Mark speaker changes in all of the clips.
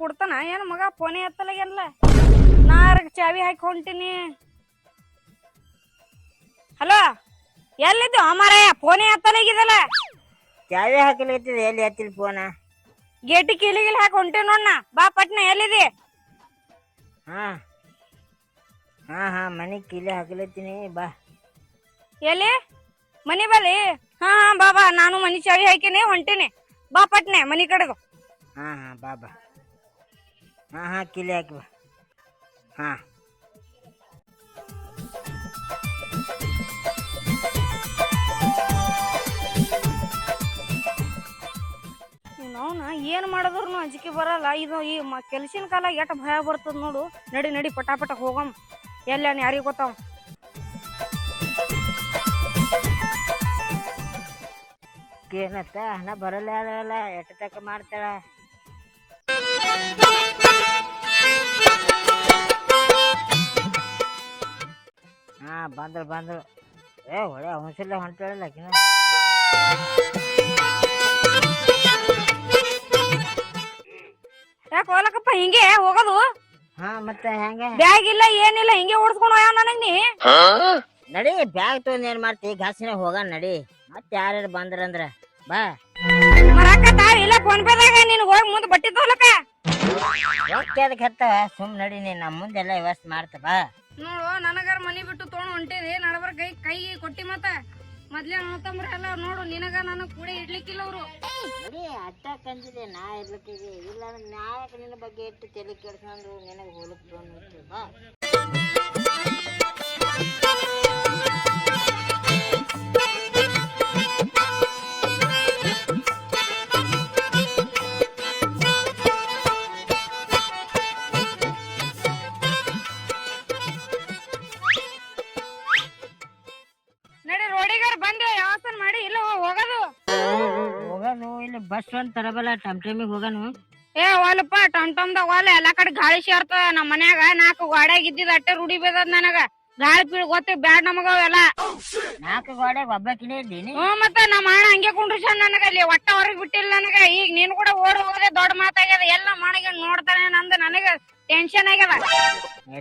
Speaker 1: ಕೊಡ್ತಾನ? ಏನ್ ಮಗ ಫೋನೇ ಎತ್ತಲಾಗ್ಯಾನಲ್ಲ ನಾರ ಚಾವಿ ಹಾಕಿ ಹೊಂಟಿನಿ? ಹಲೋ? ಎಲ್ಲಿದ್ದು ಅಮಾರಯ್ಯ ಫೋನೇ ಎತ್ತಲಾಗಿದಲ್ಲ
Speaker 2: ಚಾವಿ ಹಾಕಲಿತ್ತಿದೆ ಎಲ್ಲಿ ಹತ್ತಿಲ್ಲ ಫೋನ
Speaker 1: ಗೇಟಿ ಕೀಲಿಗಿಲ್ ಹಾಕಿ ಹೊಂಟಿ ನೋಡಣ ಬಾ ಪಟ್ನ ಎಲ್ಲಿದೆ
Speaker 2: ಹಾ. ಹಾ ಹಾ ಮನೆ ಕೀಲಿ ಹಾಕಲತ್ತೀನಿ ಬಾ.
Speaker 1: ಎಲ್ಲಿ? ಮನೆ ಬಲಿ ಹಾ ಹಾ ಬಾ ಬಾ. ನಾನು ಮನೆ ಚಾವಿ ಹಾಕಿನಿ ಹೊಂಟಿನಿ. ಬಾ ಪಟ್ನೆ ಮನೆ ಕಡೆದು
Speaker 2: ಹಾ ಹಾ ಬಾ ಬಾ. ಹಾ ಹಾಂ ಕಿಲಿ ಹಾಕಿ ಹಾಂ.
Speaker 1: ಅವನ ಏನ್ ಮಾಡಿದ್ರು ಅಂಜಿಕೆ ಬರಲ್ಲ. ಇದು ಈ ಕೆಲ್ಸಿನ ಕಾಲ ಎಷ್ಟು ಭಯ ಬರ್ತದ ನೋಡು. ನಡಿ ನಡಿ ಪಟಾಪಟ ಹೋಗಮ್. ಎಲ್ಲ ಯಾರಿಗ್ ಗೊತ್ತಾವ?
Speaker 2: ಏನತ್ತ? ಹಣ ಬರಲ್ಲ ಎಟ್ಟು ತಕ ಮಾಡ್ತಾಳ? ಹಾ ಬಂದ್ರು ಬಂದ್ರು. ಏ ಒಳ್ಳೆ ಹುಣಸಿಲ್ಲ ಹೊಂಟೇಳಿಲ್ಲ ಆಕಿನ
Speaker 1: ಯಾಕೆ ಹೋಲಕಪ್ಪ ಹಿಂಗೆ ಹೋಗೋದು?
Speaker 2: ಹಾ ಮತ್ತೆ ಹೆಂಗೆ
Speaker 1: ಬ್ಯಾಗ್ ಇಲ್ಲ ಏನಿಲ್ಲ ಹಿಂಗೆ ಓಡಿಸ್ಕೊಂಡು ಹೋಗ್ಯಾವ ನನಗ್ ನೀ?
Speaker 2: ನಡಿ ಬ್ಯಾಗ್ ತೊಗೊಂಡ್ ಏನ್ ಮಾಡ್ತಿ? ಘಾಸಿನ ಹೋಗೋಣ ನಡಿ. ಮತ್ತೆ ಯಾರ್ಯಾರು ಬಂದ್ರಂದ್ರ ಬಾ.
Speaker 1: ಮರಕ್ಕ ತಾವ್ ಇಲ್ಲ ಫೋನ್ ಪೇದಾಗ ನೀನ್ ಹೋಗಿ ಮುಂದ್ ಬಟ್ಟಿ ತೋಲಕ
Speaker 2: ಯಾಕೆ ಅದಕ್ಕೆ ಸುಮ್ ನಡಿ ನೀನ್ ನಮ್ಮ ಮುಂದೆಲ್ಲ ವ್ಯವಸ್ಥೆ ಮಾಡ್ತ ಬಾ.
Speaker 1: ನೋಡು ನನಗಾರ ಬಿಟ್ಟು ತೊಗೊಂಡ್ ಹೊಂಟಿದಿ ನಡಬರ್ ಕೈ ಕೈ ಕೊಟ್ಟಿ ಮತ್ತ. ಮೊದ್ಲೇ ಅಣ್ಣತಂಬ್ರ ಎಲ್ಲ ನೋಡು, ನಿನಗ ನಾನು ಕೂಡ ಇಡ್ಲಿಕ್ಕಿಲ್ಲ ಅವರು.
Speaker 2: ನಡಿ, ಅಟ್ಟ ಕಂದಿದೆ ನಾ ಇರ್ಲಿಕ್ಕಿದೆ ಇಲ್ಲ ನಾಯಕ ನಿನ್ನ ಬಗ್ಗೆ ಇಟ್ಟು ತಲೆ ಕೆಡ್ಸ್ಕೊಂಡು ನಿನಗೆ ಹೋಲಕ್ ಬಂದ್ಬಿಡ್ತು. ಒಂದ್ ತರಬಲ್ಲ ಟಮ್ ಟಮಿಗೆ ಹೋಗನು
Speaker 1: ಏ ಹೊಲಪ್ಪ ಟಮ್ ಟಮ್ದಾಗ ಹೊಲ ಎಲ್ಲಾ ಕಡೆ ಗಾಳಿ ಸೇರ್ತದ ನಮ್ಮ ಮನ್ಯಾಗ ನಾಲ್ಕು ಗೋಡ್ಯಾಗ ಇದ್ದಿದ್ ಅಟ್ಟೆ ರೂಢಿ ಬೇದದ್ ನನಗ. ಗಾಳಿ ಪೀಳ್ ಗೊತ್ತ ಬ್ಯಾಡ್ ನಮಗ ಅವೆಲ್ಲ.
Speaker 2: ನಾಲ್ಕು ಗೋಡೆಗೆ ಒಬ್ಬಕಿನೇ ಇದ್ದೀನಿ.
Speaker 1: ಹ್ಞೂ ಮತ್ತ ನಮ್ಮ ಅಣ್ಣ ಹಂಗೆ ಕುಂಡ್ರಿಸ ನನಗ ಅಲ್ಲಿ ಒಟ್ಟ ಹೊರಗ್ ಬಿಟ್ಟಿಲ್ಲ ನನಗ. ಈಗ ನೀನ್ ಕೂಡ ಓಡ್ ಹೋಗದೆ ದೊಡ್ಡ ಮಾತಾಗ್ಯದ. ಎಲ್ಲ ಮನೆಗೆ ನೋಡ್ತಾನೆ ನಂದು ನನಗ ಟೆನ್ಷನ್ ಆಗ್ಯದ.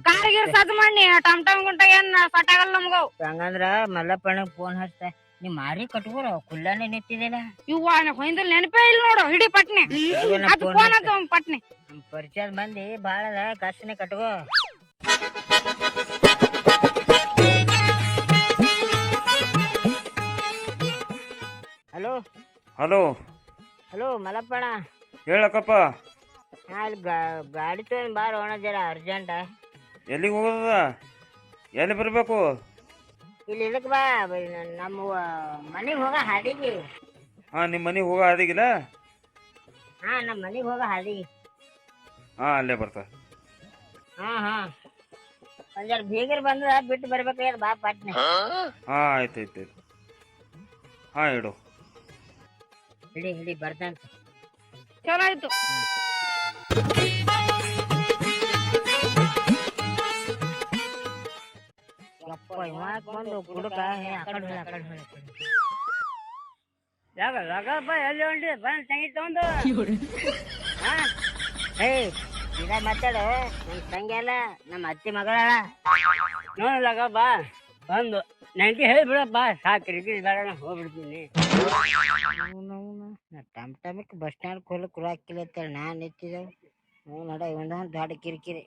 Speaker 1: ಕಾರ್ ಗೀರ್ ಸದ್ ಮಾಡಿ ಟಮ್ ಟಮ್ ಗುಂಟ ಏನ್ ಸಟ್ ಆಗಲ್ಲ ನಮಗ.
Speaker 2: ಹಂಗಂದ್ರ ಮಲ್ಲಪ್ಪಣ್ಣ ಫೋನ್ ಹಚ್ತ. ನೀ ಮಾರಿ ಕಟ್ಕೋರ ಕುಲ್ಲಾನೆ ನಿಂತಿದಿಲ್ಲ
Speaker 1: ಇವ್ವ ಹೊಯ್ದಲ್ ನೆನಪೇ ಇಲ್ಲ ನೋಡು ಹಿಡಿ ಪಟ್ನೆ. ಅದು ಫೋನ್ ಅಂತ ಪಟ್ನೆ.
Speaker 2: ಪರಿಚಯ ಮಂದಿ ಬಾಳ ಅದ ಕಾಸಿನ ಕಟ್ಕೋ. ಹಲೋ?
Speaker 3: ಹಲೋ.
Speaker 2: ಹಲೋ ಮಲಪ್ಪಣ
Speaker 3: ಹೇಳಕ್ಕಪ್ಪ.
Speaker 2: ಅಲ್ಲಿ ಇಲ್ಲಿ ಗಾ- ಗಾಡಿ ತೊಗೊಂಡ್ ಬಾರ ಒಣ ಜರ ಅರ್ಜೆಂಟ್.
Speaker 3: ಎಲ್ಲಿಗೆ ಹೋಗೋದ ಎಲ್ಲಿ ಬರಬೇಕು?
Speaker 2: ಇಲ್ಲಿ ಇದಕ್ಕೆ ಬಾ ಬ- ನಮ್ಮ ಮನೆಗೆ ಹೋಗ ಹಾದಿಗೆ
Speaker 3: ಹಾ ನಿಮ್ಮ ಮನೆಗೆ ಹೋಗ ಅದಿಗಿಲ್ಲ
Speaker 2: ಹಾ ನಮ್ಮ ಮನೆಗೆ ಹೋಗ ಹಾದಿಗೆ
Speaker 3: ಹಾ ಅಲ್ಲೇ ಬರ್ತಾ.
Speaker 2: ಹಾ ಹಾ. ಒಂದ್ ಜರ ಬೀಗರ್ ಬಂದ್ರ ಬಿಟ್ಟು ಬರ್ಬೇಕಾಗ್ಯದ ಬಾ ಪಟ್ನೆ.
Speaker 3: ಹಾ? ಆಯ್ತು ಆಯ್ತು ಆಯ್ತು. ಹಾಂ ಇಡು.
Speaker 2: ಹಿಡಿ ಹಿಡಿ ಬರ್ತಂತ
Speaker 1: ಚಲೋ ಆಯ್ತು.
Speaker 2: ಬಂದು ಗುಡಕ ಹೇ ಆ ಕಡೆ ಆ ಎಲ್ಲಿ ಬಂದ್ ತಂಗಿ ತಗೊಂಡು ಹಾ ಏ ಇದ ಮಾತಾಡು ನಮ್ ತಂಗಿ ಅಲ್ಲ ನಮ್ಮ ಅತ್ತಿ ಮಗಳ ಲಗ ಲಗಪ್ಪ ಬಂದು ನಂಗೆ ಹೇಳ್ಬಿಡಪ್ಪ ಸಾಕ್ರಿ ಬೇಡ ಹೋಗ್ಬಿಡ್ತೀನಿ ಟಮ್ ಟಮಕ್ ಬಸ್ ಸ್ಟ್ಯಾಂಡ್ ಹೋಲಕ್ ಕುರಾಕಿಲ್ಲ ನಾನು ಹ್ಞೂ ನಡ ಒಂದೊಂದು ದೊಡ್ಡ ಕಿರಿಕಿರಿ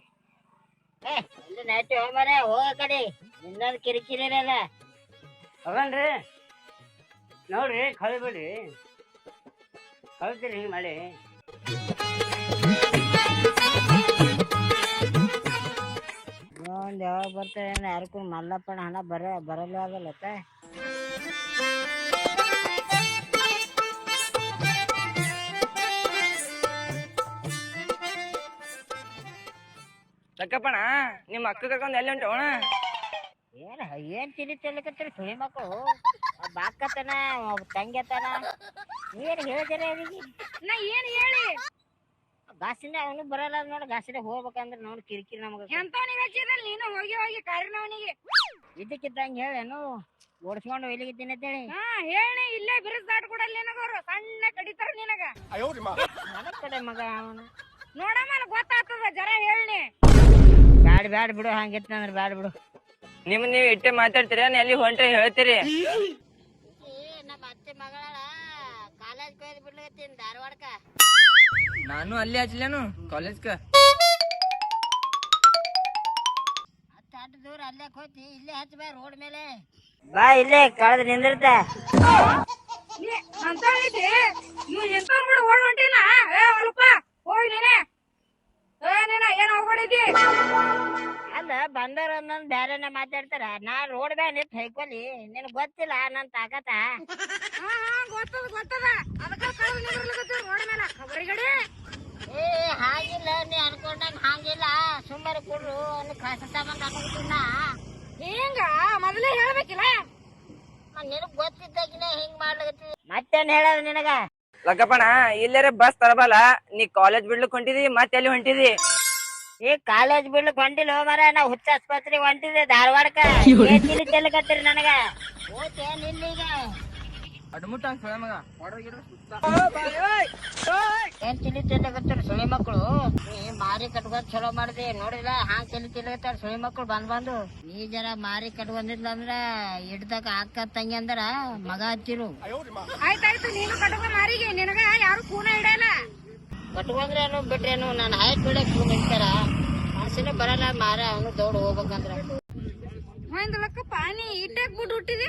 Speaker 2: ಒಂದು ನೈಟ್ ಹೋಗ್ಬಾರ ಹೋಗ ಕಡೆ. ಇನ್ನೊಂದು ಕಿರಿಕಿರಿ ಅಲ್ಲ ಹೋಗಣ್ರಿ ನೋಡ್ರಿ ಕಳ್ಬಿಡ್ರಿ. ಕಳ್ತೀರಿ ಹಿಂಗೆ ಮಾಡಿ ಒಂದು ಯಾವಾಗ ಬರ್ತಾರೆ ಯಾರಕ್ಕೂ ಮಲ್ಲಪ್ಪನ ಹಣ ಬರ ಬರಲ್ಲ ಆಗಲ್ಲತ್ತ.
Speaker 4: ಲಕ್ಕಪ್ಪಣ ನಿಮ್ಮ ಅಕ್ಕ ಕರ್ಕೊಂಡು ಎಲ್ಲಿ ಹೊಂಟವಣ
Speaker 2: ಏನ್ ಏನ್ ತಿಳಿ ತಿಳ್ಕತ್ತೀರಿ ಸುಳಿ ಮಕ್ಕಳು? ಬಾಕತನ ತಂಗ್ಯತನ ಏನ್ ಹೇಳ್ತಾರೆ ಅವರಿಗೆ?
Speaker 1: ನಾ ಏನ್ ಹೇಳಿ?
Speaker 2: ಗಾಸಿಂದ ಅವನು ಬರಲ್ಲ ನೋಡ ಗಾಸಿನ ಹೋಗ್ಬೇಕಂದ್ರೆ ನೋಡ್ ಕಿರಿಕಿರಿ ನಮಗೆ.
Speaker 1: ಎಂತವನಿಗೆ ಹಚ್ಚಿದ್ರಲ್ಲ? ನೀನು ಹೋಗಿ ಹೋಗಿ ಕಾರಿನವನಿಗೆ
Speaker 2: ಇದಕ್ಕಿದ್ದಂಗ ಹೇಳೇನು ಓಡಿಸ್ಕೊಂಡು ಎಲ್ಲಿಗೆ ತಿನ್ನತ್ತೇಳಿ
Speaker 1: ಹಾ ಹೇಳಿ ಇಲ್ಲೇ ಬಿರುಸ್ ದಾಟ್ ಕೊಡಲ್ಲ ನಿನಗವ್ರು. ಸಣ್ಣ ಕಡಿತಾರ ನಿನಗ.
Speaker 2: ನನ್ನ ಕಡೆ ಮಗ ಅವನು.
Speaker 1: ನೋಡಮ್ಮ ಗೊತ್ತಾಗ್ತದ ಜರ ಹೇಳಿ
Speaker 2: ಬ್ಯಾಡ ಬ್ಯಾಡ ಬಿಡು ಹಂಗಿತ್ತು ಅಂದ್ರೆ ಬ್ಯಾಡ ಬಿಡು.
Speaker 4: ನಿಮ್ ನೀವ್ ಇಟ್ಟೆ ಮಾತಾಡ್ತೀರ ಎಲ್ಲಿ ಹೊಂಟ್ರಿ ಹೇಳ್ತೀರಿ.
Speaker 2: ನಮ್ಮ ಅತ್ತೆ ಮಗಳ ಕಾಲೇಜ್ ಹೋಯ್ದು ಬಿಡ್ಲತ್ತೀನಿ ಧಾರವಾಡಕ
Speaker 4: ನಾನು ಅಲ್ಲಿ ಹಚ್ಲೇನು ಕಾಲೇಜ್ಕ?
Speaker 2: ಅತ್ತ ಅಡ್ಡ ದೂರ ಅಲ್ಲೇ ಹೋತಿ ಇಲ್ಲೇ ಹಚ್ಚ ಬಾ ರೋಡ್ ಮೇಲೆ. ಬಾ ಇಲ್ಲೇ ಕಳೆದ ನಿಂದಿರ್ತ.
Speaker 1: ಅಂತ ಇವ್ ಎಂತ ಬಿಡು ಓಡ್ ಹೊಂಟಿನ? ಏ ಹೊಲಪ್ಪ ಹೋಗಿ ನೀನೆ. ಏ ನೀನ ಏನ್ ಹೋಗ್ಬಿಡಿದಿ
Speaker 2: ಅಲ್ಲ ಬಂದರ ನನ್ ಬ್ಯಾರೆನ ಮಾತಾಡ್ತಾರ. ನಾ ರೋಡ್ ಬ್ಯಾನ್ ನಿಂತ್ ಹೈಕೋಲಿ ನಿನ್ ಗೊತ್ತಿಲ್ಲ ನನ್ ತಾಕತ
Speaker 1: ಹಾ ಹಾ ಗೊತ್ತದ ಗೊತ್ತದ. ಅದಕ್ಕ ಕಳೆದ ರೋಡ್ ಮೇಲೆ ಖಬರಿಗಡಿ
Speaker 2: ಏ ಹಾಗಿಲ್ಲ ನೀ ಅನ್ಕೊಂಡಂಗ ಹಾಗಿಲ್ಲ. ಸುಮ್ಮನೆ ಕೊಡ್ರು ಅಲ್ಲಿ ಕಸ ಬಂದ್ ಹಾಕೋತಿಲ್ಲ
Speaker 1: ಹಿಂಗ? ಮೊದಲೇ ಹೇಳ್ಬೇಕಿಲ್ಲ?
Speaker 2: ನಿನಗ್ ಗೊತ್ತಿದ್ದಾಗಿನ ಹಿಂಗ್ ಮಾಡ್ಲಕತ್ತಿ. ಮತ್ತೇನ್ ಹೇಳೋದು ನಿನಗ?
Speaker 4: ಲಕ್ಕಪ್ಪಣ ಇಲ್ಲರ ಬಸ್ ತರಬಲ್ಲ ನೀ ಕಾಲೇಜ್ ಬಿಡ್ಲಿಕ್ ಹೊಂಟಿದಿ ಮತ್ತೆ ಎಲ್ಲಿ ಹೊಂಟಿದಿ?
Speaker 2: ಈ ಕಾಲೇಜ್ ಬಿಡ್ಲಿಕ್ ಹೊಂಟಿಲ್ಲ ಮರ ನಾ ಹುಚ್ಚ ಆಸ್ಪತ್ರೆ ಹೊಂಟಿದೆ ಧಾರವಾಡಕ್ಕ. ಏನ್ ತಿಳಿ ಚೆಲ್ಲಕತ್ತೀರಿ ನನಗ. ಓಕೆ ನಿಲ್ಲೀಗ
Speaker 4: ಅಡ್ಮುಟ್ಟ ಮಗ.
Speaker 2: ಏನ್ ತಿಳಿ ಚೆಲ್ಲಕತ್ತೀರಿ ಸುಳಿ ಮಕ್ಕಳು ನೀ ಮಾರಿ ಕಟ್ಕೊಂಡ್ ಚಲೋ ಮಾಡಿದೆ. ನೋಡಿಲ್ಲ ಹಾಂಗ್ ತಿಳಿ ಚೆಲ್ಲಕತ್ತಾರ ಸುಳಿ ಮಕ್ಕಳು ಬಂದ್ ಬಂದು. ನೀ ಜರ ಮಾರಿ ಕಟ್ಕೊಂಡಿದ್ಲ ಅಂದ್ರ ಹಿಡ್ದಕ ಅಕ್ಕ ತಂಗಿ ಅಂದ್ರ ಮಗ ಹತ್ತಿರು
Speaker 1: ಆಯ್ತಾಯ್ತು ನೀನು ಕಟ್ಟಕ ಮಾರಿಗೆ. ನಿನಗ ಯಾರು ಕೂನ ಹಿಡಿಯಲ್ಲ
Speaker 2: ಕಟ್ಕೊಂಡ್ರೇನು ಬಿಟ್ರೇನು ನಾನು ಹೈಟ್ ಬಿಡಕ್ ನಿಂತಾರ ಮನಸ್ಸಿನ ಬರಲ್ಲ ಮಾರ ಅವನು ದೌಡ್ ಹೋಗ್ಬೇಕಂದ್ರ.
Speaker 1: ಮೈಂದ ಲಕ್ಕಪ್ಪ ಹುಟ್ಟಿದೆ ಇಟ್ಟಕ್ ಬಿಟ್ಟು ಹುಟ್ಟಿದಿ?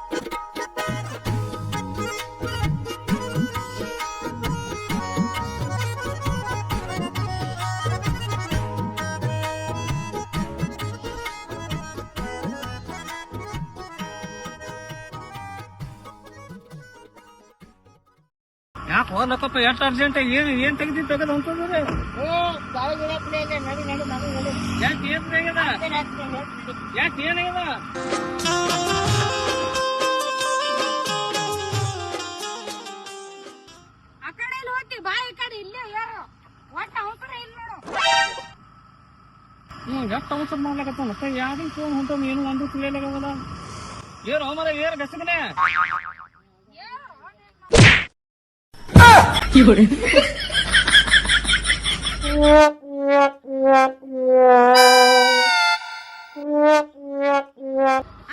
Speaker 3: ಯಾಕೆ ಹೋಗ್ಲಕ್ಕಪ್ಪ ಎಷ್ಟು ಅರ್ಜೆಂಟ್ ಏನ್ ಏನ್ ತೆಗೆದಿ ತೆಗದ್ ಅಂತಂದ್ರೆ ಯಾಕೆ ಏನ್ ಏನಾಗ್ಯದ ಹ್ಞೂ ಎಷ್ಟು ಅವಸರ ಮಾಡ್ಲಕತ್ತಾನಪ್ಪ ಯಾವ್ದು ಫೋನ್ ಹೊಂಟವ್ ಏನು ಒಂದು ತಿಳಿಯಲಾಗವಲ್ಲ ಏನು ಮರ ಏನ್ ಗಸಗನೆ?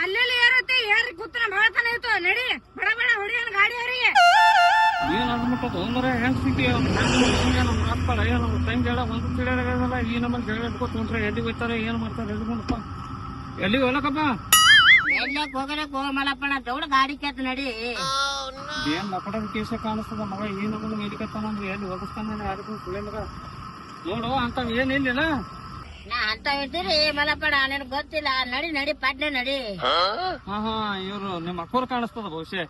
Speaker 1: ಅಲ್ಲೆಲ್ಲಿ ಏರುತ್ತೆ? ಏರಿ ಕೂತನ ಬಾಳತನ ಇತ್ತು. ನಡಿ. ಬಡ ಬಡ ಹೊಡಿಯನ್ ಗಾಡಿ ಅವರಿಗೆ
Speaker 3: ಏನ್ ಅನ್ಬಿಟ್ಟದ ಮರ ಹೆಂಗ್ ಸಿಕ್ಕಿ ಏನು ಏನ್ ನಮ್ಮ ತಂಗಿ ಹೇಳ ಒಂದು ಈ ನಮ್ಮ ಜಗಳ ಇಟ್ಕೊತ ಹೊಂಟ್ರೆ ಎಲ್ಲಿಗೆ ಹೋಗ್ತಾರೆ? ಏನ್ ಮಾಡ್ತಾರೆ? ಎಲ್ಲಿಗೊಂಡಪ್ಪ ಎಲ್ಲಿಗೆ ಹೋಗ್ಲಕ್ಕಪ್ಪ?
Speaker 2: ಎಲ್ಲಕ್ ಹೋಗಲಕ್ ಹೋಗ ಮಲಪ್ಪಣ ದೌಡ್ ಗಾಡಿ ಕೇತ ನಡಿ.
Speaker 3: ಏನ್ ಲಪಟದ ಕೇಸ ಕಾಣಿಸ್ತದ ಮಗ? ಈ ನಮ್ಮನ್ನ ಮೇಲಿಕತ್ತಾನ ಅಂದ್ರೆ ಎಲ್ಲಿ ಹೋಗಿಸ್ತಾನ ಯಾರಿಗೂ ಸುಳ್ಳೆ ಮಗ. ನೋಡು ಅಂತ ಏನಿಲ್ಲ
Speaker 2: ನಾ ಅಂತ ಇದ್ದೀರಿ ಮಲಪ್ಪಣ ನಿನ್ ಗೊತ್ತಿಲ್ಲ. ನಡಿ ನಡಿ ಪಡ್ನೆ ನಡಿ.
Speaker 3: ಹಾ? ಹಾ ಇವ್ರು ನಿಮ್ಮ ಅಕ್ಕೋರ್ ಕಾಣಿಸ್ತದ ಬಹುಶಃ.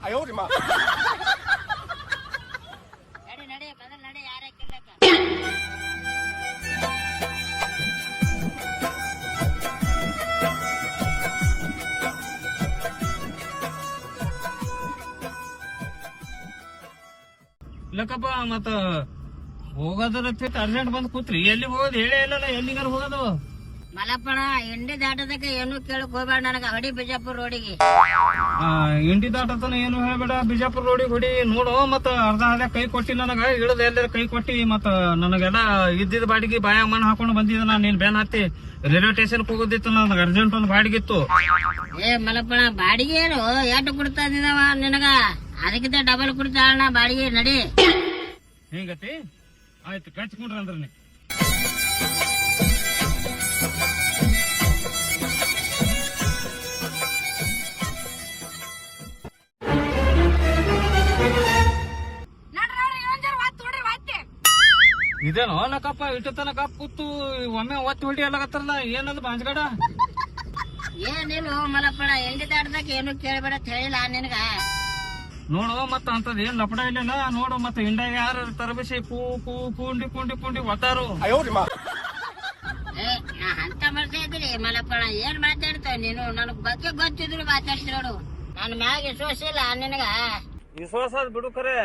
Speaker 3: ಮತ್ತ ಹೋಗೋದ್ರ ಅರ್ಜೆಂಟ್ ಬಂದ್ ಕೂತ್ರಿ. ಎಲ್ಲಿ ಹೋಗೋದು? ಹೇಳೇ ಇಲ್ಲಲ್ಲ ಎಲ್ಲಿಗಾರ ಹೋಗೋದು?
Speaker 2: ಮಲಪ್ಪಣ ಎಂಡಿ ದಾಟದಕ್ಕ ಏನು ಕೇಳಕ್ ಹೋಗ್ಬೇಡ ನನಗ ಹೊಡಿ ಬಿಜಾಪುರ್ ರೋಡಿಗೆ.
Speaker 3: ಆ, ಇಂಡಿ ದಾಟತನ ಏನು ಹೇಳ್ಬೇಡ ಬಿಜಾಪುರ ರೋಡಿಗೆ ಹೊಡಿ. ನೋಡು ಮತ್ತ ಅರ್ಧ ಅರ್ಧ ಕೈ ಕೊಟ್ಟಿ ನನಗ ಇಳದ ಎಲ್ಲ ಕೈ ಕೊಟ್ಟಿ ಮತ್ತ ನನಗೆಲ್ಲ ಇದ್ದಿದ್ ಬಾಡಿಗೆ ಬಾಯ ಮಣ್ಣು ಹಾಕೊಂಡು ಬಂದಿದ್ದ ನಾನು ನೀನ್ ಬೇನ್ ಹತ್ತಿ ರೈಲ್ವೆ ಸ್ಟೇಷನ್ ಹೋಗೋದಿತ್ತು ನನಗ ಅರ್ಜೆಂಟ್ ಒಂದು ಬಾಡಿಗೆ ಇತ್ತು
Speaker 2: ಏ ಮಲಪ್ಪಣ ಬಾಡಿಗೆ ಏನು? ಎಷ್ಟು ಕೊಡ್ತಾ ಇದ್ದಾವ ನಿನಗ? ಅದಕ್ಕಿಂತ ಡಬಲ್ ಕೊಡ್ತಾ ಅಣ್ಣ ಬಾಡಿಗೆ ನಡಿ.
Speaker 3: ಹಿಂಗತಿ? ಆಯ್ತು ಕಚ್ಕೊಂಡ್ರ ಅಂದ್ರೆ ನೀ
Speaker 1: ನಡ್ರಿ ಒಂದ್ ಜರ ಒತ್ತ್ ಹೊಡ್ರಿ ಒತ್ತಿ
Speaker 3: ಇದೇನೋ ಲಕ್ಕಪ್ಪ ಇಟ್ಟು ತನಕ ಕೂತು ಒಮ್ಮೆ ಒತ್ತಿ ಹೊಡಿ ಅಲ್ಲಕತ್ತಾರಲ್ಲ ಏನದು ಬಾಂಜ್ಗಡ
Speaker 2: ಏನಿಲ್ಲ ಮಲಪಡ ದಾಟದಕ್ಕ ಏನು ಕೇಳಬೇಡ ಹೇಳಿಲ್ಲ ನಿನಗ.
Speaker 3: ನೋಡು ಮತ್ತ ಅಂತದ್ ಏನ್ ಲಪಡ ಇಲ್ಲ ನೋಡು ಮತ್ತೆ ಇಂಡಿಯಾಗ ಯಾರು ತರಬೇಸಿ ಪೂ ಪೂ ಕೂಂಡಿ ಕೂಂಡಿ ಕೂಂಡಿ ಒತ್ತಾರು.
Speaker 2: ಏ ನಾ ಅಂತ ಮಾಡ್ತಾ ಇದ್ದೀನಿ ಮಲಪ್ಪಣ ಏನ್ ಮಾತಾಡ್ತಾವ ನೀನು? ನನಗ್ ಬಗ್ಗೆ ಗೊತ್ತಿದ್ರು ಮಾತಾಡ್ತಿ ನೋಡು. ನನ್ನ ಮ್ಯಾಗ ವಿಶ್ವಾಸ ಇಲ್ಲ ನಿನಗ.
Speaker 3: ವಿಶ್ವಾಸ ಬಿಡು ಕರೆ.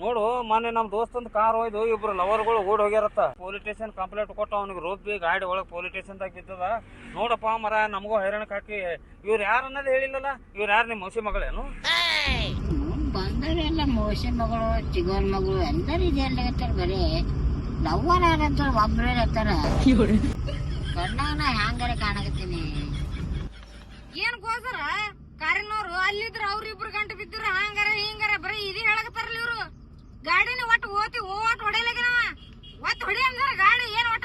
Speaker 3: ನೋಡು ಮೊನ್ನೆ ನಮ್ ದೋಸ್ತಂದ್ ಕಾರ್ ಹೋಯ್ದು ಇಬ್ರು ಲವರ್ಗಳು ಓಡ್ ಹೋಗ್ಯಾರತ್ತ. ಪೊಲೀಸ್ ಸ್ಟೇಷನ್ ಕಂಪ್ಲೇಂಟ್ ಕೊಟ್ಟು ಅವ್ನಿಗೆ ರೋಪಿ ಗಾಡಿ ಒಳಗ್ ಪೊಲೀಸ್ ಸ್ಟೇಷನ್ ದಾಗ ಬಿದ್ದದ. ನೋಡಪ್ಪ ಮರ ನಮಗೂ ಹೈರಾಣಕ್ ಹಾಕಿ. ಇವ್ರ ಯಾರು ಅನ್ನೋದು ಹೇಳಿಲ್ಲಲ್ಲ ಇವ್ರ ಯಾರು ನಿಮ್ಮ ಮಸಿ ಮಗಳೇನು?
Speaker 2: ಬಂದವರೆಲ್ಲ ಮೋಸಿ ಮಗಳು ಚಿಗೋನ್ ಮಗಳು, ಎಲ್ಲರೂ ಇದೆಲ್ಲ ಬರೀ ಲವ್ವರ್ ಯಾರಂತ ಒಬ್ರು ಇರ್ತಾರ ಕಣ್ಣಾಗ ಹ್ಯಾಂಗಾರ ಕಾಣಕತ್ತೀನಿ.
Speaker 1: ಏನ್ ಗೋಸರ? ಕಾರಿನವ್ರು, ಅಲ್ಲಿದ್ರ ಅವ್ರಿಬ್ರು ಗಂಟೆ ಬಿದ್ದಿರ ಹಂಗಾರ ಹಿಂಗಾರ, ಬರೀ ಇದೇ ಹೇಳಕತ್ತಾರಲ್ಲ ಇವ್ರು. ಗಾಡಿನ ಒಟ್ಟು ಓತಿ, ಓಟ್ ಹೊಡೆಯಲಾಗ ಒಟ್ಟು ಹೊಡಿ ಅಂದ್ರ ಗಾಡಿ ಏನ್ ಒಟ್ಟ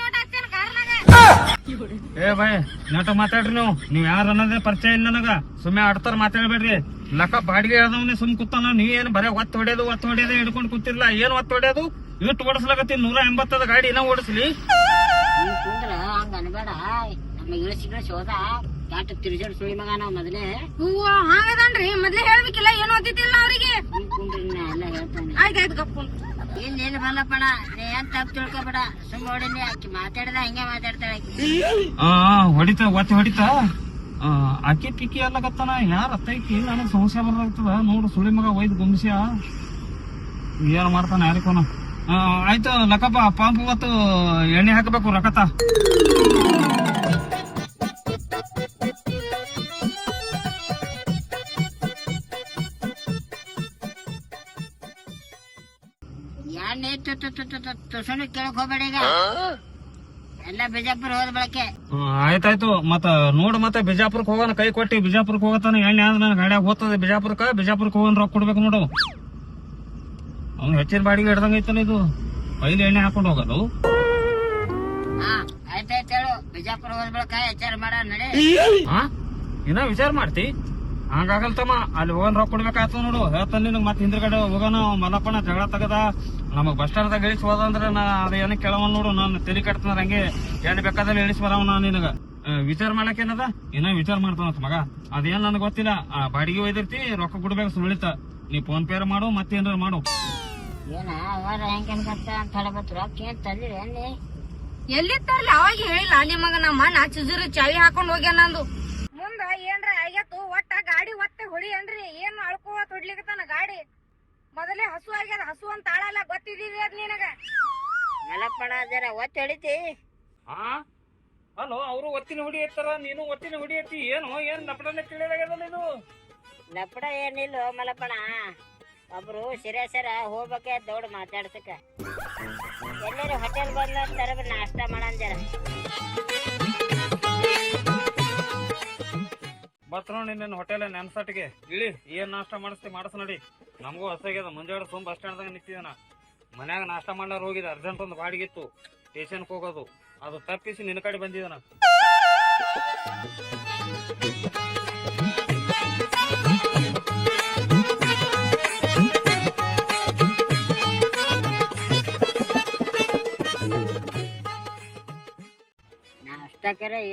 Speaker 3: ಏ ಬಾಯ್ ನಾಟ ಮಾತಾಡ್ರಿ ನೀವು. ನೀವ್ ಯಾರು ಅನ್ನೋದೇ ಪರಿಚಯ ಇಲ್ಲ ನನಗ. ಸುಮ್ಮನೆ ಆಡ್ತಾರ ಮಾತಾಡ್ಬೇಡ್ರಿ. ಲಕ್ಕ ಬಾಡಿಗೆ ಹೇಳ್ದವನೇ ಸುಮ್ ಕೂತಾನ. ನೀವ್ ಏನ್ ಬರೇ ಒತ್ತ ಹೊಡೆಯೋದು ಒತ್ತ ಹೊಡೆಯೋದು ಹಿಡ್ಕೊಂಡು ಕೂತಿರ್ಲ. ಏನ್ ಒತ್ತ ಹೊಡೆಯೋದು? ಇಟ್ಟು ಓಡಿಸ್ಲಾಕತ್ತೀನಿ ನೂರ ಎಂಬತ್ತದ ಗಾಡಿ ಇನ್ನ ಓಡಿಸ್ಲಿ.
Speaker 2: ಕುಂದ್ರ ಹಂಗ ಅನ್ಬೇಡ. ನಮ್ಮ ಇಳಿಸಿ ಇಳಿಸಿ ಹೋದ ಯಾಟ ತಿರ್ಜಾಡ್ ಸುಳಿ ಮಗ ನಾವ್ ಮೊದಲೇ?
Speaker 1: ಹೂವ ಹಂಗದನ್ರಿ. ಮೊದ್ಲೇ ಹೇಳ್ಬೇಕಿಲ್ಲ ಏನು ಓದಿತಿಲ್ಲ ಅವ್ರಿಗೆ. ಆಯ್ತಾಯ್ತು ಕಪ್ಪು
Speaker 2: ಏನ್ ಏನು ಬಲ್ಲಪ್ಪಣ ನೀ ಏನ್ ತಪ್ಪು ತಿಳ್ಕೊಬೇಡ. ಸುಮ್ಮ ಹೊಡಿನಿ ಆಕಿ ಮಾತಾಡಿದ ಹಿಂಗೆ ಮಾತಾಡ್ತಾಳೆ
Speaker 3: ಹೊಡಿತ ಒತ್ತಿ ಹೊಡಿತ. ಅಕ್ಕಿ ಪಿಕ್ಕಿ ಅಲ್ಲಕತ್ತಾನ ಯಾರ ಅತ್ತೈಕಿ ನನಗೆ ಸಮಸ್ಯೆ ಬರ್ತದ ನೋಡು ಸುಳಿ ಮಗ ಒಯ್ದು ಗುಮ್ಸ್ಯ. ಏನ್ ಮಾಡ್ತಾನ ಯಾರಿಕೋನ ಆಯ್ತು ಲಕ್ಕಪ್ಪ ಪಂಪ್ ಇವತ್ತು ಎಣ್ಣೆ ಹಾಕಬೇಕು ರಕತ
Speaker 2: ತುಸಣು ಕೇಳಕ್ ಹೋಗ್ಬೇಡ ಈಗ. ಎಲ್ಲ ಬಿಜಾಪುರ ಹೋದ ಬಳಕೆ.
Speaker 3: ಆಯ್ತಾಯ್ತು. ಮತ್ತ ನೋಡು ಮತ್ತೆ ಬಿಜಾಪುರಕ್ ಹೋಗೋಣ ಕೈ ಕೊಟ್ಟಿ ಬಿಜಾಪುರಕ್ ಹೋಗತಾನ ಎಣ್ಣೆ ಅಂದ್ರೆ ನನ್ನ ಗಾಡಿಯಾಗ ಹೋಗ್ತದೆ ಬಿಜಾಪುರಕ್ಕ ಬಿಜಾಪುರ್ ಹೋಗೋಣ ರೊಕ್ಕ ಕೊಡ್ಬೇಕು ನೋಡು. ಅವ್ನು ಹೆಚ್ಚಿನ ಬಾಡಿಗೆ ಹಿಡ್ದಂಗ ಐತಲ್ಲ ಇದು. ಪೈಲಿ ಎಣ್ಣೆ ಹಾಕೊಂಡು ಹೋಗೋದು.
Speaker 2: ಹಾ ಆಯ್ತಾಯ್ತು ಹೇಳು. ಬಿಜಾಪುರ ಹೋದ ಬಳಕ ವಿಚಾರ ಮಾಡ ನಡಿ.
Speaker 3: ಹಾ ಇನ್ನ ವಿಚಾರ ಮಾಡ್ತಿ? ಹಂಗಾಗಲ್ ತಮ್ಮ ಅಲ್ಲಿ ಹೋಗೋನ್ ರೊಕ್ಕ ಕೊಡ್ಬೇಕಾಯ್ತು ನೋಡು. ಹೇಳ್ತಾನೆ ನಿನಗೆ ಮತ್ತೆ ಹಿಂದ್ಗಡೆ ಹೋಗೋಣ ಮಲ್ಲಪ್ಪನ ಜಗಳ ತಗದ. ನಮಗ್ ಬಸ್ ಸ್ಟಾಂಡ್ ದಾಗ ಇಳಿಸಿ ಅಂದ್ರೆ ನಾ ಅದ ಏನ ಕೇಳವನ್ ನೋಡು ನಾನು ತಲೆ ಕಟ್ತನ ಹಂಗೆ ಏನ್ ಬೇಕಾದಲ್ಲಿ ಇಳಿಸಿ ಬರವ ನಾ ನಿನಗ. ವಿಚಾರ ಮಾಡಕ್ ಏನದ? ಇನ್ನ ವಿಚಾರ ಮಾಡ್ತಾನ ಮಗ. ಅದೇನ್ ನನಗ್ ಗೊತ್ತಿಲ್ಲ. ಆ ಬಾಡಿಗೆ ಒಯ್ದಿರ್ತಿ ರೊಕ್ಕ ಕೊಡ್ಬೇಕು ಸುಳಿತ ನೀ ಫೋನ್ ಪೇ ಮಾಡು ಮತ್ತೇನಾರ ಮಾಡು.
Speaker 2: ಎಲ್ಲಿ?
Speaker 1: ಎಲ್ಲಿತ್ತಾರಲ್ಲ ಅವಾಗ ಹೇಳಿಲ್ಲ. ನಿಮಗ ನಮ್ಮ ನಾ ಚುಜುರಿ ಚಾವಿ ಹಾಕೊಂಡ್ ಹೋಗ್ಯಾನ ಅಂದು. ಮುಂದ ಏನ್ರ ಆಗ್ಯಾತು? ಒಟ್ಟ ಗಾಡಿ ಒತ್ತೆ ಹೊಡಿ ಅನ್ರಿ ಏನ್ ಅಳ್ಕೋ ತೊಡ್ಲಿಕತ್ತಾನ ಗಾಡಿ? ಮೊದಲೇ ಹಸು ಆಗ್ಯದ ಹಸು ಅಂತ ಆಳಲ್ಲ ಗೊತ್ತಿದೀವಿ ಅದ್ ನಿನಗ?
Speaker 2: ಮಲಪ್ಪಣ ಜರ ಒತ್ತಿ ಹೊಡಿತಿ?
Speaker 3: ಹಾ ಅಲ್ಲೋ ಅವರು ಒತ್ತಿನ ಹುಡಿ ಎತ್ತಾರ ನೀನು ಒತ್ತಿನ ಹುಡಿ ಎತ್ತಿ ಏನು ಏನ್ ನಪಡನೆ ತಿಳಿದಾಗ್ಯದಲ್ಲ ಇದು
Speaker 2: ಲಪಡ ಏನಿಲ್ಲ ಮಲಪ್ಪಣ ಒಬ್ರು ಸಿರೆ ಸರ ಹೋಗ್ಬೇಕೆ ದೌಡ್ ಮಾತಾಡ್ಸಕ. ಎಲ್ಲರೂ ಹೋಟೆಲ್ ಬಂದ ತರ ನಾಷ್ಟ ಮಾಡನ್
Speaker 3: ಬತ್ ನೋಡಿ ನಿನ್ನ ಹೋಟೆಲ್ ನೆನ್ಸಟ್ಗೆ ಇಳಿ, ಏನ್ ನಾಷ್ಟ ಮಾಡಿಸ್ತಿ ಮಾಡಿಸ್ ನೋಡಿ. ನಮಗೂ ಹಸಾಗ್ಯದ ಮುಂಜಾನೆ ಸುಮ್ ಬಸ್ ಸ್ಟ್ಯಾಂಡ್ ದಾಗ ನಿಂತಿದ್ದಾನ ಮನ್ಯಾಗ ನಾಷ್ಟ ಮಾಡ್ಲಾರ ಹೋಗಿದ ಅರ್ಜೆಂಟ್ ಒಂದು ಬಾಡಿಗೆ ಇತ್ತು. ಸ್ಟೇಷನ್ಗೆ ಹೋಗೋದು. ಅದು ತಪ್ಪಿಸಿ ನಿನ್ನ ಕಡೆ ಬಂದಿದ್ದಾನ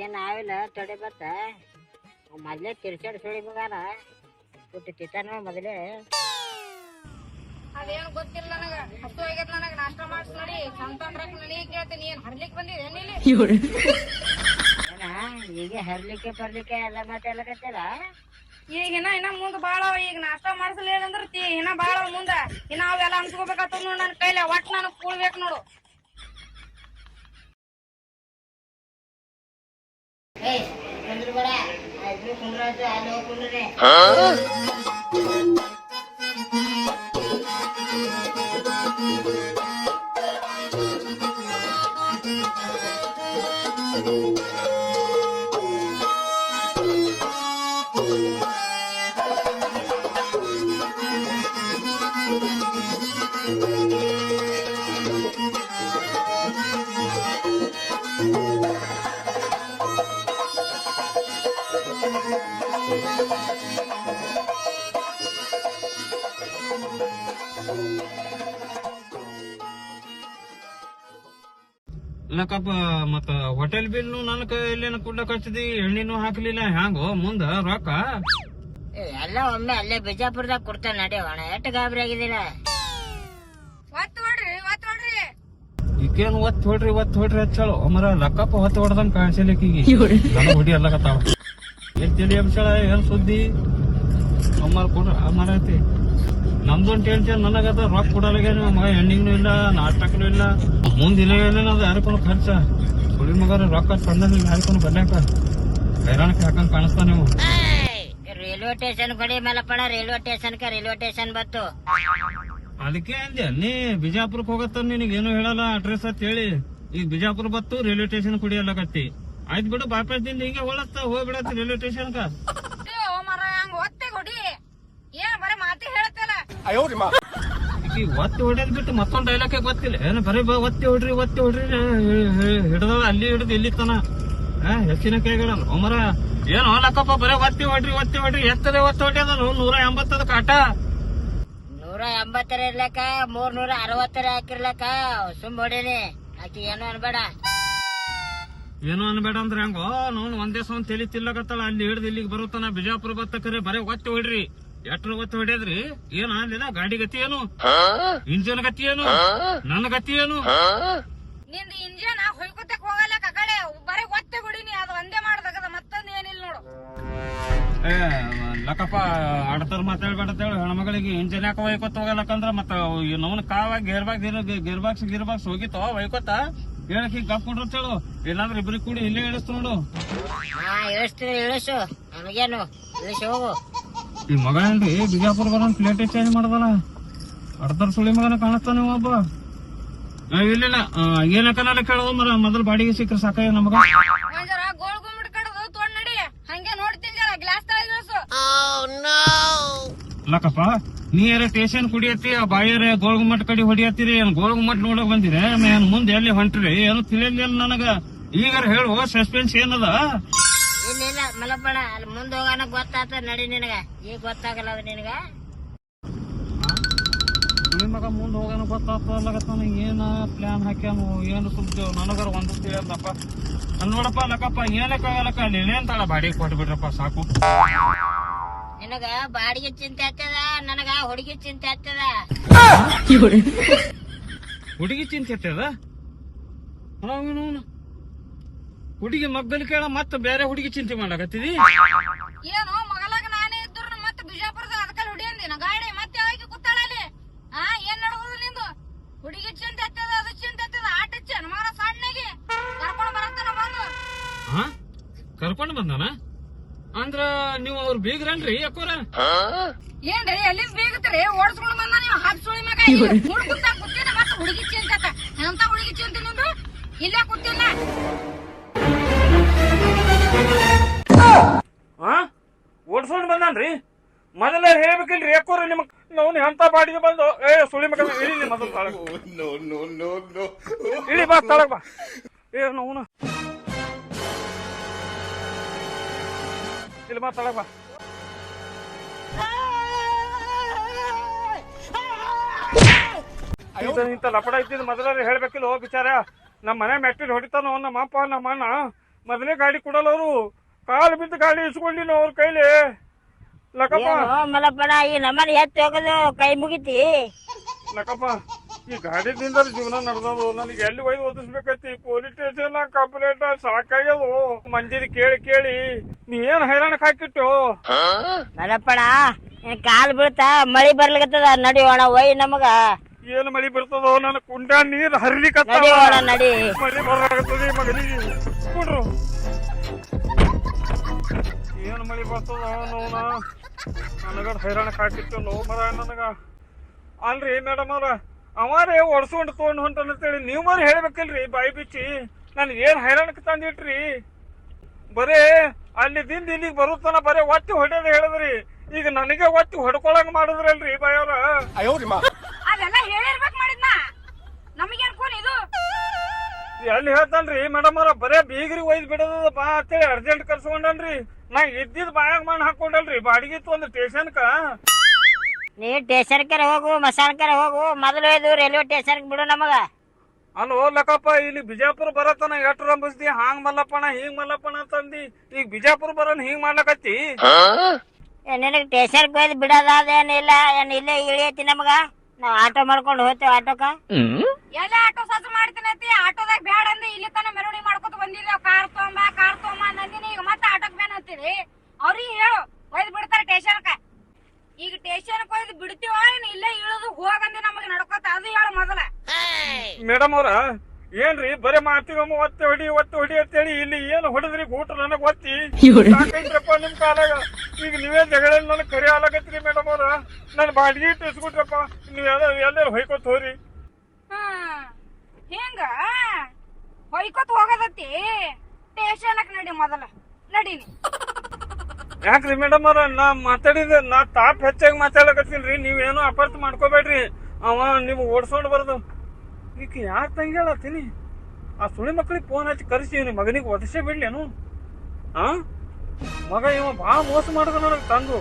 Speaker 2: ಏನ್ ಆಗಿಲ್ಲ, ತೊಡೆ ಬತ್ತ. ಮೊದ್ಲೇ ತಿರ್ಚಾಡ್ ಸುಳಿ ಮಗಾನ ಹುಟ್ಟಿ ತಿತ್ತಾನ ಮೊದಲೇ.
Speaker 1: ಅದೇನು ಗೊತ್ತಿಲ್ಲ ನನಗ. ಹತ್ತು ಆಗ್ಯದ ನನಗ. ನಾಷ್ಟ ಮಾಡಿಸ್ ನೋಡಿ. ಸಂತಾನ್ರಕ್ ನನಗೆ ಕೇಳ್ತೀನಿ ಏನ್ ಹರ್ಲಿಕ್ ಬಂದಿದೆ ಏನಿಲ್ಲ
Speaker 2: ಏನ ಈಗ ಹರ್ಲಿಕ್ಕೆ ಬರ್ಲಿಕ್ಕೆ ಎಲ್ಲ ಮಾತಾಡ್ಲಕತ್ತಲ್ಲ
Speaker 1: ಈಗ ಇನ್ನ ಇನ್ನ ಮುಂದೆ ಬಾಳ ಅವ. ಈಗ ನಾಷ್ಟ ಮಾಡಿಸ್ಲಿ ಏನಂದ್ರ ತಿ ಇನ್ನ ಬಾಳ ಅವ ಮುಂದ. ಇನ್ನ ಅವೆಲ್ಲ ಅನ್ಸ್ಕೋಬೇಕಾತ ನೋಡ್ ನನ್ ಕೈಲಿ. ಒಟ್ ನನಗ್ ಕೂಳ್ಬೇಕು ನೋಡು.
Speaker 2: ಏಯ್ ಕುಂದ್ರ ಬೇಡ ಇಬ್ರು ಕುಂದ್ರಾಯ್ತು ಅಲ್ಲಿ
Speaker 3: ಇಲ್ಲಕಪ್ಪ ಮತ್ತ ಹೋಟೆಲ್ ಬಿಲ್ ನನ್ನ ಕೈಲೇನ ಕೂಡ ಕಚ್ಚದಿ ಎಣ್ಣಿನೂ ಹಾಕ್ಲಿಲ್ಲ ಹ್ಯಾಂಗೋ? ಮುಂದ ರೊಕ್ಕ?
Speaker 2: ಏ, ಎಲ್ಲ ಒಮ್ಮೆ ಅಲ್ಲೇ ಬಿಜಾಪುರದಾಗ ಕೊಡ್ತಾನೆ ನಡೆಯೋಣ ಎಷ್ಟು ಗಾಬರಿ ಆಗಿದಿಲ್ಲ
Speaker 1: ಒತ್ತು ನೋಡ್ರಿ
Speaker 3: ಈಕೇನ್ ಒತ್ ಹೊಡ್ರಿ ಒತ್ತು ಹೊಡ್ರಿ ಹಚ್ಚಳು. ಅಮರ ಲಕ್ಕಪ್ಪ ಹೊತ್ತು ಹೊಡ್ದಂಗ್ ಕಾಣಿಸಲಿಕ್ಕೀಗಿ ನನ್ನ ಹುಡಿ ಅಲ್ಲಕತ್ತಾವ ಏನ್ ತಿಳಿ ಅಂಶಳ ಏನ್ ಸುದ್ದಿ? ಅಮ್ಮರ್ ಕೊಡ್ರ ಅಮರ ಐತಿ. ನಮ್ದೊಂದ್ ಟೆನ್ಷನ್ ನನಗದ ರೊಕ್ಕ ಕೊಡಲಾಗ್ಯಾನ ಮಗ ಹೆಣ್ಣಿಗೂ ಇಲ್ಲ ನಾಟಕನು ಇಲ್ಲ. ಮುಂದಿನ ಇಲ್ಲ ಇಲ್ಲ ಅದು ಯಾರಕೊಂಡು ಖರ್ಚ. ಸುಳಿ ಮಗನ ರೊಕ್ಕ ತಂದ ಯಾರಕೊಂಡು ಬರ್ಲಾಕ ಹೈರಾಣಕ್ಕೆ ಹಾಕೊಂಡು ಕಾಣಿಸ್ತಾ ನೀವು.
Speaker 2: ರೈಲ್ವೆ ಸ್ಟೇಷನ್ ಕೊಡಿ ಮಲಪಣ ರೈಲ್ವೆ ಸ್ಟೇಷನ್ ಕ ರೈಲ್ವೆ ಸ್ಟೇಷನ್ ಬತ್ತು.
Speaker 3: ಅದಕ್ಕೆ ಅಂದೆ ನೀ ಬಿಜಾಪುರಕ್ಕೆ ಹೋಗತ್ತ ನಿನಗೆ ಏನು ಹೇಳಲ್ಲ ಅಡ್ರೆಸ್ ಅಂತ ಹೇಳಿ. ಈಗ ಬಿಜಾಪುರ ಬತ್ತು ರೈಲ್ವೆ ಸ್ಟೇಷನ್ ಕುಡಿಯಲ್ಲಕತ್ತಿ ಆಯ್ತು ಬಿಡು ಬಾಪಾಸ್ದಿಂದ ಹಿಂಗೆ ಹೋಲತ್ತ ಹೋಗ್ಬಿಡತ್ತಿ ರೈಲ್ವೆ ಸ್ಟೇಷನ್
Speaker 1: ಏನ್ ಬರೀ ಮಾತಿ ಹೇಳ್ತಲ್ಲ
Speaker 3: ಈಗ ಒತ್ತಿ ಹೊಡೆದ್ ಬಿಟ್ಟು ಮತ್ತೊಂದ್ ಡೈಲಾಗ್ ಗೊತ್ತಿಲ್ಲ. ಏನು ಬರೀ ಬ- ಒತ್ತಿ ಹೊಡ್ರಿ ಒತ್ತಿ ಹೊಡ್ರಿ ಹಿಡ್ದ ಅಲ್ಲಿ ಹಿಡಿದು ಇಲ್ಲಿ ತನ. ಹೆಚ್ಚಿನ ಕೈಗಳಲ್ಲ ಒಮ್ಮರ ಏನು ಹೋಲಕ್ಕಪ್ಪ ಬರೀ ಒತ್ತಿ ಹೊಡ್ರಿ ಒತ್ತಿ ಹೊಡ್ರಿ ಎತ್ತದೆ ಒತ್ತಿ ಹೊಡ್ಯದ ನೂರ ಎಂಬತ್ತದ ಕಾಟ.
Speaker 2: ನೂರ ಎಂಬತ್ತರ ಇರ್ಲಕ ಮೂರ್ ನೂರ ಅರವತ್ತರ ಹಾಕಿರ್ಲಕ ಸುಮ್ ಹೊಡೀನಿ. ಆಕಿ ಏನು ಅನ್ಬೇಡ.
Speaker 3: ಏನು ಅನ್ಬೇಡ ಅಂದ್ರೆ ಹೆಂಗೋ? ನೋನ್ ಒಂದೇ ಸೌಂದ್ ತಲಿ ತಿಲ್ಲಕತ್ತಾಳ. ಅಲ್ಲಿ ಹಿಡ್ದು ಇಲ್ಲಿಗೆ ಬರುತ್ತಾನ ಬಿಜಾಪುರ ಬತ್ತಕರೆ ಬರೀ ಒತ್ತಿ ಹೊಡ್ರಿ. ಎಟ್ರ ಒತ್ತಿ ಹೊಡ್ಯದ್ರಿ? ಏನ್ ಅಲ್ಲಿದ ಗಾಡಿ ಗತಿ ಏನು? ಇಂಜನ್ ಗತಿ ಏನು? ನನ್ನ ಗತಿ ಏನು?
Speaker 1: ನಿಂದ ಇಂಜನ್ ಹೊಯ್ಕೊತಕ್ ಹೋಗಲ್ಲ ಕಡೆ ಬರೀ ಒತ್ತೆ ಹೊಡಿನಿ ಅದು ಒಂದೇ ಮಾಡ್ದಾಗದ ಮತ್ತೊಂದು ಏನಿಲ್ಲ ನೋಡು.
Speaker 3: ಏ ಲಕ್ಕಪ್ಪ ಆಡ್ತಾರ ಮಾತಾಡ್ಬೇಡ ಹೇಳಿ ಹೆಣ್ಮಗಳಿಗೆ ಇಂಜನ್ ಯಾಕೆ ಒಯ್ಕೊತ ಹೋಗಲ್ಲಕಂದ್ರ ಮತ್ತ ನವನ್ ಕಾವ ಗೇರ್ಬಾಗ್ ಗೇರ್ ಬಾಕ್ಸ್ ಗಿರ್ ಬಾಕ್ಸ್ ಹೋಗಿತ್ತೋ ಒಯ್ಕೊತ ಹೇಳಕ್ ಈಗ ಗಪ್ ಕೊಡ್ರ ಹೇಳು ಇಲ್ಲಾಂದ್ರೆ ಇಬ್ರಿಗೆ ಕೂಡಿ ಇಲ್ಲೇ ಇಳಿಸ್ತು ನೋಡು.
Speaker 2: ಇಳಿಸ್ತೀನಿ ಇಳಿಸು. ನಮಗೇನು ಇಳಿಸಿ ಹೋಗು.
Speaker 3: ಈ ಮಗ ಏನ್ರಿ ಬಿಜಾಪುರ ಬರೋ ಪ್ಲೇಟ್ ಚೇಂಜ್ ಮಾಡ್ದಲ್ಲ. ಅರ್ಧರ್ ಸುಳಿ ಮಗನ ಕಾಣಿಸ್ತಾನೆ ನೀವು ಒಬ್ಬ. ಇಲ್ಲಿಲ್ಲ. ಇಲ್ಲ ಏನಕ್ಕನಲ್ಲ ಕೇಳೋದು ಮರ ಮೊದಲು ಬಾಡಿಗೆ ಸಿಕ್ಕರೆ ಸಾಕಾಯ ನಮಗ?
Speaker 1: ಗೋಳ್ ಗುಮ್ಮಟ್
Speaker 3: ಲಕ್ಕಪ್ಪ ನೀರ ಸ್ಟೇಷನ್ ಕುಡಿಯತ್ತಿ ಆ ಬಾಯರ ಗೋಳ್ಗುಮ್ಮಟ್ ಕಡೆ ಹೊಡಿಯತ್ತೀರಿ? ಏನ್ ಗೋಳ್ಗುಮ್ಮಟ್ ನೋಡಕ್ ಬಂದಿರಿ? ಏನ್ ಮುಂದೆ ಎಲ್ಲಿ ಹೊಂಟ್ರಿ? ಏನು ತಿಳಿಯಲ್ಲ ನನಗ. ಈಗಾರ ಹೇಳುವ ಸಸ್ಪೆನ್ಸ್ ಏನದ?
Speaker 2: ಇಲ್ಲ ಮಲಪಣ ಅಲ್ಲಿ ಮುಂದೆ ಹೋಗೋಣ ಗೊತ್ತಾತ ನಡಿ ನಿನಗ. ಈಗ ಗೊತ್ತಾಗಲ್ಲ ಅದು ನಿನಗ.
Speaker 3: ಮಗ ಮುಂದೆ ಹೋಗೋಣ ಗೊತ್ತಾಗ್ತದಲ್ಲಗತ್ತಾನ ಏನ ಪ್ಲಾನ್ ಹಾಕ್ಯಾನು ಏನು ಸುದ್ದಿ ನನಗರ ಒಂದು ತಿಳಿಯದಪ್ಪ ಅಲ್ಲಿ ನೋಡಪ್ಪ ಲಕ್ಕಪ್ಪ ಏನಕ್ಕಾಗಲ್ಲಕ್ಕ ಅಲ್ಲಿ ಇಳೇಂತಾಳ ಬಾಡಿಗೆ ಕೊಟ್ಬಿಡ್ರಪ್ಪ ಸಾಕು.
Speaker 2: ನಿನಗ ಬಾಡಿಗೆ ಚಿಂತೆ ಆಗ್ತದ ನನಗ ಹುಡುಗಿ ಚಿಂತೆ ಆಗ್ತದ.
Speaker 3: ಹುಡುಗಿ ಚಿಂತೆ ಆಗ್ತದ? ಅವನು. ಹುಡುಗಿ ಮಗ್ಗಲ್ ಕೇಳ ಮತ್ತೆ ಬೇರೆ ಹುಡುಗಿ ಚಿಂತೆ ಮಾಡಕತ್ತಿದಿ?
Speaker 1: ಏನು ಮಗಲಾಗ ನಾನೇ ಇದ್ರು ಮತ್ತೆ ಬಿಜಾಪುರದ ಅದಕ್ಕಲ್ ನಾ ಗಾಡಿ ಮತ್ತೆ ಯಾವಾಗ ಕುತ್ತಾಳಲ್ಲಿ ಆ ಏನ್ ನಡುವುದು ನಿಂದು? ಹುಡುಗಿ ಚಿಂತೆ ಹತ್ತದ ಅದು ಚಿಂತೆ ಹತ್ತದ ಆಟ ಚೆನ್ನ ಮಗ ಸಣ್ಣಗೆ ಕರ್ಕೊಂಡ್ ಬರತ್ತಾನ ಬಂದು
Speaker 3: ಹಾ? ಕರ್ಕೊಂಡು ಬಂದಾನ? ಅಂದ್ರ ನೀವು ಅವ್ರ ಬೀಗ್ರಲ್ರಿ ಯಾಕೋರ
Speaker 1: ಏನ್ರಿ ಎಲ್ಲಿ ಬೀಗತ್ರಿ? ಓಡಿಸ್ಕೊಂಡು ಬಂದ ನೀವು ಹಾಕಿ ಸುಳಿ ಮಗ ಮೂಡ್ ಕುಂತ ಕೂತಿನ ಮತ್ತೆ ಹುಡುಗಿ ಚಿಂತೆ ಅಂತ ಎಂತ ಹುಡುಗಿ ಚಿಂತೆ ನಿಂದು? ಇಲ್ಲೇ ಕೂತಿಲ್ಲ.
Speaker 3: ಹಾ ಓಡ್ಸ್ಕೊಂಡ್ ಬಂದಾನ್ರಿ? ಮೊದಲ ಹೇಳ್ಬೇಕಿಲ್ರಿ ಯಾಕೋರಿ ನಿಮಗ್ ನಾವು ಎಂತ ಬಾಡಿಗೆ ಬಂದು ಏ ಸುಳಿ ಮಗ ಇಳಿ ಮೊದಲು ತಳಗ ಇಳಿ ಬಾ ತಳಗ ಬಾ. ಏ ನೋವು ಇಲ್ಲಿ ಬಾ ತಳಗ ಬಾ. ಇಂತ ಲಪಡ ಇದ್ದಿದ್ ಮೊದಲ ಹೇಳ್ಬೇಕಿಲ್ಲ ಹೋಗ್ ಬಿಚಾರ. ನಮ್ಮ ಮನೆ ಮೆಟ್ಟಿಲ್ ಹೊಡಿತಾನೋ ನಮ್ಮ ಅಪ್ಪ ನಮ್ಮ ಅಣ್ಣ. ಮೊದಲೇ ಗಾಡಿ ಕೊಡಲ್ಲ ಅವರು. ಕಾಲು ಬಿದ್ದು ಗಾಡಿ ಇಸ್ಕೊಂಡಿನ ಅವ್ರ ಕೈಲಿ. ಲಕ್ಕಪ್ಪ
Speaker 2: ಏನೋ ಈ ನಮ್ಮನೆ ಎತ್ತಿ ಹೋಗೋದು ಕೈ ಮುಗಿತಿ?
Speaker 3: ಲಕ್ಕಪ್ಪ ಈ ಗಾಡಿದಿಂದ ಜೀವನ ನಡೆದದು. ನನಗೆ ಎಲ್ಲಿ ಒಯ್ದು ಓದಿಸ್ಬೇಕೈತಿ? ಪೊಲೀಸ್ ಸ್ಟೇಷನ್ ಕಂಪ್ಲೇಂಟ್ ಸಾಕಾಗ್ಯದು. ಮಂಜಿದ ಕೇಳಿ ಕೇಳಿ ನೀ ಏನ್ ಹೈರಾಣಕ್ ಹಾಕಿಟ್ಟು?
Speaker 2: ಮಲಪ್ಪಣ ಕಾಲು ಕಾಲ್ ಬೀಳ್ತಾ ಮಳಿ ಬರ್ಲಿಕತ್ತದ. ನಡಿ ಒಣ ಒಯ್ ನಮಗ.
Speaker 3: ಏನ್ ಮಳಿ ಬರ್ತದೋ? ನನ್ನ ಕುಂಡ ನೀರ್ ಹರಿಲಿಕತ್ತ
Speaker 2: ನಡಿ
Speaker 3: ಮಳಿ ಬರಾಕತ್ತದ ಮಗನಿಗೆ. ಕೊಡ್ರು. ಏನ್ ಮಳಿ ಬರ್ತದ ನೋನ ನನಗ ಹೈರಾಣ ಹಾಕಿತ್ತು ನೋವು ಮರ ನನಗ. ಅಲ್ರಿ ಮೇಡಮ್ ಅವ್ರ ಅವರೇ ಒಡ್ಸ್ಕೊಂಡು ತೊಗೊಂಡ್ ಹೊಂಟನ್ ಅಂತೇಳಿ ನೀವು ಮರ ಹೇಳ್ಬೇಕಲ್ರಿ ಬಾಯಿ ಬಿಚ್ಚಿ. ನನ್ ಏನ್ ಹೈರಾಣಕ್ಕೆ ತಂದಿಟ್ರಿ? ಬರೇ ಅಲ್ಲಿ ದಿಂದ ಇಲ್ಲಿಗೆ ಬರುತ್ತಾನ ಬರೇ ಒಟ್ಟಿ ಹೊಡೆಯೋದು ಹೇಳಿದ್ರಿ. ಈಗ ನನಗೆ ಒತ್ತಿ ಹೊಡ್ಕೊಳಂಗ್ ಮಾಡಿದ್ರಲ್ರಿ ಬಾಯವ್ರ
Speaker 1: ಅದೆಲ್ಲ ಹೇಳಿರ್ಬೇಕು ಮಾಡಿದ್ನ. ನಮಗೇನ್ ಕೂನ್ ಇದು?
Speaker 3: ಎಲ್ಲಿ ಹೇಳ್ತಾನ್ರಿ ಮೇಡಮ್ ಅವ್ರ ಬರೇ ಬೀಗ್ರಿ ಒಯ್ದು ಬಿಡೋದ ಬಾ ಅಂತೇಳಿ ಅರ್ಜೆಂಟ್ ಕರ್ಸ್ಕೊಂಡನ್ರಿ. ನಾ ಇದ್ದಿದ್ ಬಾಯಾಗ ಮಣ್ಣು ಹಾಕೊಂಡಲ್ರಿ ಬಾಡಿಗೆ ಇತ್ತು ಒಂದು ಸ್ಟೇಷನ್ಕ
Speaker 2: ನೀ ಸ್ಟೇಷನ್ ಕರೆ ಹೋಗು ಮಸಾಲ ಕರೆ ಹೋಗು ಮೊದಲು ಇದು ರೈಲ್ವೆ ಸ್ಟೇಷನ್ ಬಿಡು ನಮಗ.
Speaker 3: ಅಲ್ಲೋ ಲಕ್ಕಪ್ಪ ಇಲ್ಲಿ ಬಿಜಾಪುರ ಬರತನ ಎಷ್ಟು ರಂಬಿಸ್ದಿ? ಹಾಂಗ್ ಮಲ್ಲಪ್ಪಣ ಹಿಂಗ್ ಮಲ್ಲಪ್ಪಣ ತಂದಿ ಈಗ ಬಿಜಾಪುರ ಬರೋನ್ ಹಿಂಗ್ ಮಾಡ್ಲಕತ್ತಿ?
Speaker 2: ನಿನಗ್ ಟೇಷನ್ ಕೊಯ್ದು ಬಿಡೋದಾದೇನಿಲ್ಲ ಏನ್ ಇಲ್ಲೇ ಇಳಿಯತಿ ನಮಗ? ನಾವ್ ಆಟೋ ಮಾಡ್ಕೊಂಡು ಹೋಗ್ತೇವೆ ಆಟೋಕ.
Speaker 1: ಎಲ್ಲ ಆಟೋ ಸಜ್ಜ ಮಾಡ್ತೀನಿ ಅಂತಿ ಆಟೋದಾಗ ಬ್ಯಾಡ ಅಂದ ಇಲ್ಲಿ ತನ ಮೆರವಣಿಗೆ ಮಾಡ್ಕೊತ ಬಂದಿದ್ದೇವ್ ಕಾರ್ ತೊಗೊಂಬ ಕಾರ್ ತೊಗೊಂಬ ಅಂದಿನಿ ಈಗ ಮತ್ತೆ ಆಟೋಕ್ ಬೇನ್ ಅಂತೀರಿ? ಅವ್ರಿಗೆ ಹೇಳು ಒಯ್ದು ಬಿಡ್ತಾರೆ ಟೇಷನ್ಕ. ಈಗ ಟೇಷನ್ ಕೊಯ್ದು ಬಿಡ್ತೀವ ಇಲ್ಲೇ ಇಳಿದು ಹೋಗಂದಿ ನಮಗೆ ನಡ್ಕೋತ ಅದು ಹೇಳು ಮೊದಲ.
Speaker 3: ಮೇಡಮ್ ಅವ್ರ ಏನ್ರಿ ಬರೇ ಮಾತಿಗೊಮ್ಮ ಒತ್ತೆ ಹೊಡಿ ಒತ್ತೆ ಹೊಡಿ ಅಂತೇಳಿ ಇಲ್ಲಿ ಏನು ಹೊಡೆದ್ರಿ ಊಟ ನನಗೆ ಒತ್ತಿ ಸಾಕೈತ್ರಪ್ಪ ನಿಮ್ ಕಾಲಾಗ. ಈಗ ನೀವೇ ಜಗಳ ನನಗೆ ಕರಿ ಆಲಾಗತ್ರಿ ಮೇಡಮ್ ಅವ್ರ. ನನ್ ಬಾಡಿಗೆ ಇಚ್ಬಿಟ್ರಪ್ಪ ನೀವು ಯಾವ್ದಾರ ಎಲ್ಲರೂ ಹೊಯ್ಕೊತ್ ಹೋರಿ.
Speaker 1: ಹೆಂಗ? ಹೊಯ್ಕೊತ್ ಹೋಗದತ್ತಿ? ಸ್ಟೇಷನ್ಕ್ ನಡಿ ಮೊದಲ. ನಡೀನಿ.
Speaker 3: ಯಾಕ್ರಿ ಮೇಡಮ್ ಅವ್ರ? ನಾ ಮಾತಾಡಿದ ನಾ ತಾಪ್ ಹೆಚ್ಚಾಗಿ ಮಾತಾಡಕತ್ತೀನ್ರಿ ನೀವೇನು ಅಪರ್ಥ ಮಾಡ್ಕೋಬೇಡ್ರಿ. ಅವ ನೀವು ಓಡ್ಸೋണ്ട് ಬರೋದು. ಈಗ ಯಾಕೆ ತಂಗ್ಯಾಳತ್ತೀನಿ ಆ ಸುಳಿ ಮಕ್ಳಿಗೆ ಫೋನ್ ಹಚ್ಚಿ ಕರೆಸಿ ನಿಮ್ಮ ಮಗನಿಗೆ ಒದಸೇ ಬಿಡ್ಲೇನು? ಆ? ಮಗ ಇವ ಭಾಳ ಮೋಸ ಮಾಡಿದ ನನಗೆ ತಂದು.